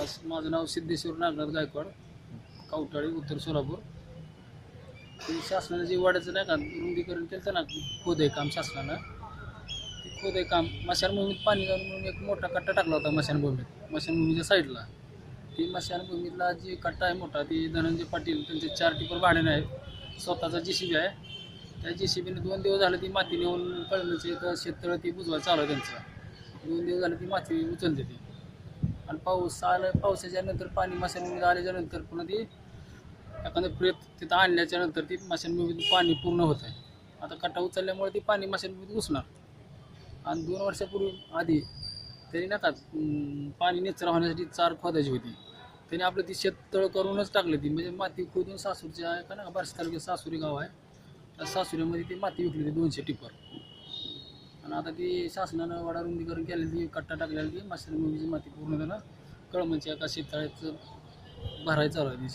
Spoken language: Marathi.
आज माझं नाव सिद्धेश्वर नागनाथ गायकवाड कावटाळी उत्तर सोलापूर. ते शासनानं जे वाड्याचं नाही का रुंदीकरण केलं ना खोदय काम शासनानं. ते खोदय काम मशानभूमीत पाणी जाऊन म्हणून एक मोठा कट्टा टाकला होता मशानभूमीत मशानभूमीच्या साईडला. ते मशानभूमीतला जे कट्टा आहे मोठा ते धनंजय पाटील त्यांचे चार टिपर भाड्याने आहे स्वतःचा जे सी बी आहे. त्या जे सी बीने दोन दिवस झालं ती माती नेऊन कळण्याचे तर शेततळं ती बुजवायला चालू आहे त्यांचं. दोन दिवस झालं ती माती उचलते ती. पाऊस आलं पावसाच्या नंतर पाणी माशांमध्ये आल्याच्यानंतर पुन्हा ती एखादं प्रेत तिथं आणल्याच्या नंतर ती मशानभूमीत पाणी पूर्ण होत आहे. आता कट्टा उचलल्यामुळे ती पाणी मशानभूमीत घुसणार. आणि दोन वर्षापूर्वी आधी त्यांनी नका पाणी निचरा होण्यासाठी चार खोदायची होती. त्याने आपलं ती शेततळ करूनच टाकली ती. म्हणजे माती खोदून सासूरची आहे का ना बार्शी तालुक्यात सासुरी गाव आहे. त्या सासुरीमध्ये ती माती विकली होती दोनशे टिपर. आता ती शासनानं वाडा रुंदीकरण केलेली ती कट्टा टाकलेली ती मशानभूमीची माती पूर्ण त्यानं कळमच्या एका शेततळ्याचं भरायचं चालू आहे ती